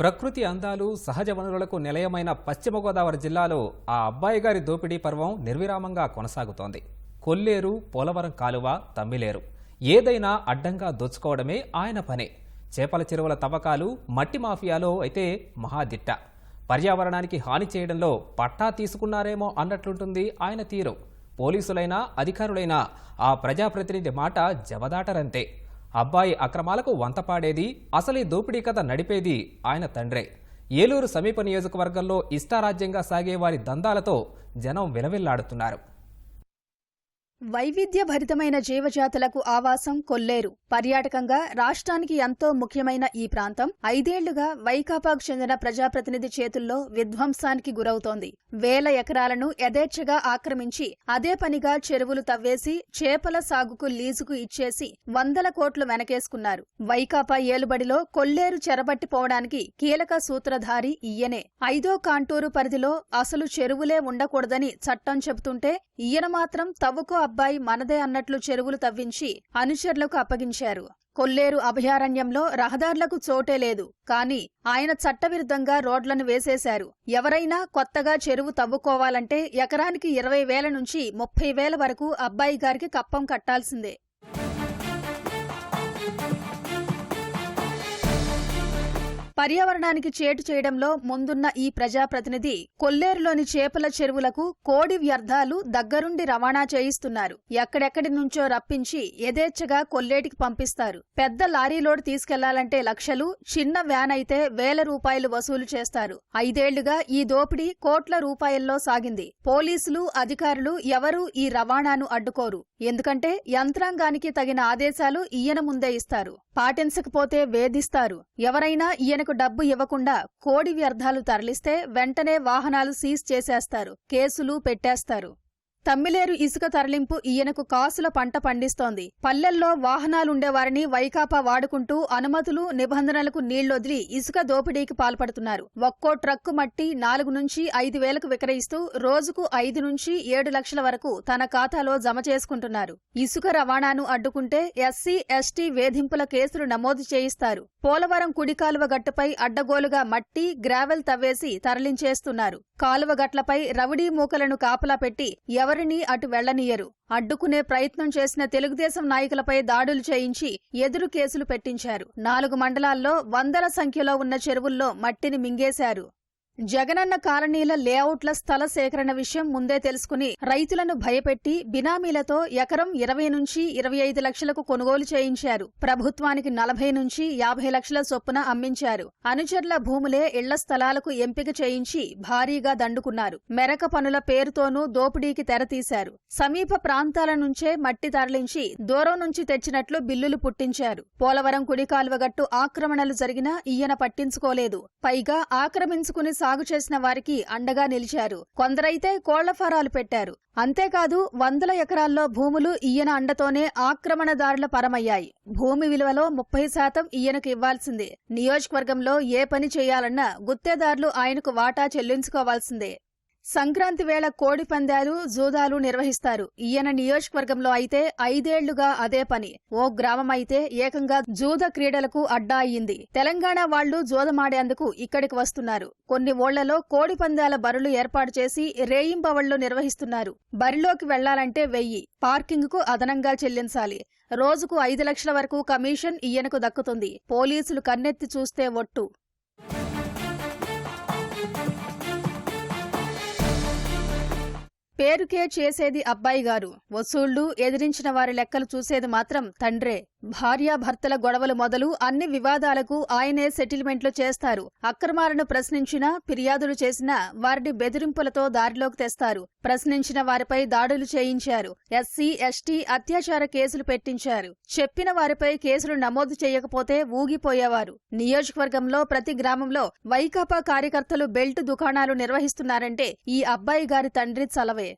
ప్రకృతి అందాలు సహజ వనరులకు నిలయమైన పశ్చిమ గోదావరి జిల్లాలో ఆ అబ్బాయి గారి దోపిడీ పర్వం నిర్విరామంగా కొనసాగుతోంది. కొల్లేరు పోలవరం కాలువ తమ్మిలేరు. ఏదైనా అడ్డంగా దోచుకోవడమే ఆయన పనే. చేపల చెరువుల తవ్వకాలు మట్టి మాఫియాలో అయితే మహాదిట్ట. పర్యావరణానికి హాని చేయడంలో పట్టా తీసుకున్నారేమో అన్నట్లుంటుంది ఆయన తీరు. పోలీసులైనా అధికారులైనా ఆ ప్రజాప్రతినిధి మాట జవదాటరంతే. అబ్బాయి అక్రమాలకు వంతపాడేది అసలీ దోపిడీ కథ నడిపేది ఆయన తండ్రే. ఏలూరు సమీప నియోజకవర్గంలో ఇష్టారాజ్యంగా సాగే వారి దందాలతో జనం విలవిల్లాడుతున్నారు. వైవిధ్యభరితమైన జీవజాతులకు ఆవాసం కొల్లేరు. పర్యాటకంగా రాష్ట్రానికి ఎంతో ముఖ్యమైన ఈ ప్రాంతం ఐదేళ్ళుగా వైకాపాకు చెందిన ప్రజాప్రతినిధి చేతుల్లో విధ్వంసానికి గురవుతోంది. వేల ఎకరాలను యథేచ్ఛగా ఆక్రమించి అదే పనిగా చెరువులు తవ్వేసి చేపల సాగుకు లీజుకు ఇచ్చేసి వందల కోట్లు వెనకేసుకున్నారు. వైకాపా ఏలుబడిలో కొల్లేరు చెరబట్టిపోవడానికి కీలక సూత్రధారి ఈయనే. ఐదో కాంటూరు పరిధిలో అసలు చెరువులే ఉండకూడదని చట్టం చెబుతుంటే ఈయన మాత్రం తవ్వుకో అబ్బాయి మనదే అన్నట్లు చెరువులు తవ్వించి అనుచరులకు అప్పగించారు. కొల్లేరు అభయారణ్యంలో రహదారులకు చోటే లేదు. కానీ ఆయన చట్టవిరుద్ధంగా రోడ్లను వేసేశారు. ఎవరైనా కొత్తగా చెరువు తవ్వుకోవాలంటే ఎకరానికి ఇరవై వేల నుంచి ముప్పై వేల వరకు అబ్బాయి గారికి కప్పం కట్టాల్సిందే. పర్యావరణానికి చేటు చేయడంలో ముందున్న ఈ ప్రజాప్రతినిధి కొల్లేరులోని చేపల చెరువులకు కోడి వ్యర్థాలు దగ్గరుండి రవాణా చేయిస్తున్నారు. ఎక్కడెక్కడి నుంచో రప్పించి యథేచ్ఛగా కొల్లేటికి పంపిస్తారు. పెద్ద లారీలోడ్ తీసుకెళ్ళాలంటే లక్షలు చిన్న వ్యాన్ అయితే వేల రూపాయలు వసూలు చేస్తారు. ఐదేళ్ళుగా ఈ దోపిడీ కోట్ల రూపాయల్లో సాగింది. పోలీసులు అధికారులు ఎవరూ ఈ రవాణాను అడ్డుకోరు. ఎందుకంటే యంత్రాంగానికి తగిన ఆదేశాలు ఈయన ముందే ఇస్తారు. పాటించకపోతే వేధిస్తారు. ఎవరైనా ఈయనకు డబ్బు ఇవ్వకుండా కోడి వ్యర్థాలు తరలిస్తే వెంటనే వాహనాలు సీజ్ చేసేస్తారు. కేసులు పెట్టేస్తారు. తమ్మిలేరు ఇసుక తరలింపు ఈయనకు కాసుల పంట పండిస్తోంది. పల్లెల్లో వాహనాలుండేవారిని వైకాపా వాడుకుంటూ అనుమతులు నిబంధనలకు నీళ్ళొదిలి ఇసుక దోపిడీకి పాల్పడుతున్నారు. ఒక్కో ట్రక్కు మట్టి నాలుగు నుంచి ఐదు వేలకు విక్రయిస్తూ రోజుకు ఐదు నుంచి ఏడు లక్షల వరకు తన ఖాతాలో జమ చేసుకుంటున్నారు. ఇసుక రవాణాను అడ్డుకుంటే ఎస్సీ ఎస్టీ వేధింపుల కేసులు నమోదు చేయిస్తారు. పోలవరం కుడి కాలువ గట్టుపై అడ్డగోలుగా మట్టి గ్రావెల్ తవ్వేసి తరలించేస్తున్నారు. కాలువ గట్లపై రవిడీ మూకలను కాపలా పెట్టి ఎవరినీ అటు వెళ్ళనీయరు అడ్డుకునే ప్రయత్నం చేసిన తెలుగుదేశం నాయకులపై దాడులు చేయించి ఎదురు కేసులు పెట్టించారు. నాలుగు మండలాల్లో వందల సంఖ్యలో ఉన్న చెరువుల్లో మట్టిని మింగేశారు. జగనన్న కాలనీల లేఅవుట్ల స్థల సేకరణ విషయం ముందే తెలుసుకుని రైతులను భయపెట్టి బినామీలతో ఎకరం ఇరవై నుంచి ఇరవై ఐదు లక్షలకు కొనుగోలు చేయించారు. ప్రభుత్వానికి నలభై నుంచి యాభై లక్షల చొప్పున అమ్మించారు. అనుచరుల భూములే ఇళ్ళ స్థలాలకు ఎంపిక చేయించి భారీగా దండుకున్నారు. మెరక పనుల పేరుతోనూ దోపిడీకి తెరతీశారు. సమీప ప్రాంతాల నుంచే మట్టి తరలించి దూరం నుంచి తెచ్చినట్లు బిల్లులు పుట్టించారు. పోలవరం కుడి కాలువగట్టు ఆక్రమణలు జరిగినా ఈయన పట్టించుకోలేదు. పైగా ఆక్రమించుకుని సాగు చేసిన వారికి అండగా నిలిచారు. కొందరైతే కోళ్ళ ఫారాలు పెట్టారు. అంతేకాదు వందల ఎకరాల్లో భూములు ఈయన అండతోనే ఆక్రమణదారుల పరమయ్యాయి. భూమి విలువలో ముప్పై శాతం ఈయనకు ఇవ్వాల్సిందే. నియోజకవర్గంలో ఏ పని చేయాలన్నా గుత్తేదారులు ఆయనకు వాటా చెల్లించుకోవాల్సిందే. సంక్రాంతి వేళ కోడి పందాలు జూదాలు నిర్వహిస్తారు. ఈయన నియోజకవర్గంలో అయితే ఐదేళ్ళుగా అదే పని. ఓ గ్రామం అయితే ఏకంగా జూద క్రీడలకు అడ్డా అయ్యింది. తెలంగాణ వాళ్ళు జూదమాడేందుకు ఇక్కడికి వస్తున్నారు. కొన్ని ఓళ్ళలో కోడి పందాల బరులు ఏర్పాటు చేసి రేయింబవళ్ళు నిర్వహిస్తున్నారు. బరిలోకి వెళ్ళాలంటే వెయ్యి. పార్కింగ్కు అదనంగా చెల్లించాలి. రోజుకు ఐదు లక్షల వరకు కమిషన్ ఈయనకు దక్కుతుంది. పోలీసులు కన్నెత్తి చూస్తే ఒట్టు. పేరుకే చేసేది అబ్బాయి గారు. వసూళ్ళు ఎదిరించిన వారి లెక్కలు చూసేది మాత్రం తండ్రే. భార్యాభర్తల గొడవలు మొదలు అన్ని వివాదాలకు ఆయనే సెటిల్మెంట్లు చేస్తారు. అక్రమాలను ప్రశ్నించినా ఫిర్యాదులు చేసినా వారిని బెదిరింపులతో దారిలోకి తెస్తారు. ప్రశ్నించిన వారిపై దాడులు చేయించారు. ఎస్సీ ఎస్టీ అత్యాచార కేసులు పెట్టించారు. చెప్పిన వారిపై కేసులు నమోదు చేయకపోతే ఊగిపోయేవారు. నియోజకవర్గంలో ప్రతి గ్రామంలో వైకాపా కార్యకర్తలు బెల్ట్ దుకాణాలు నిర్వహిస్తున్నారంటే ఈ అబ్బాయి గారి తండ్రి చలవే.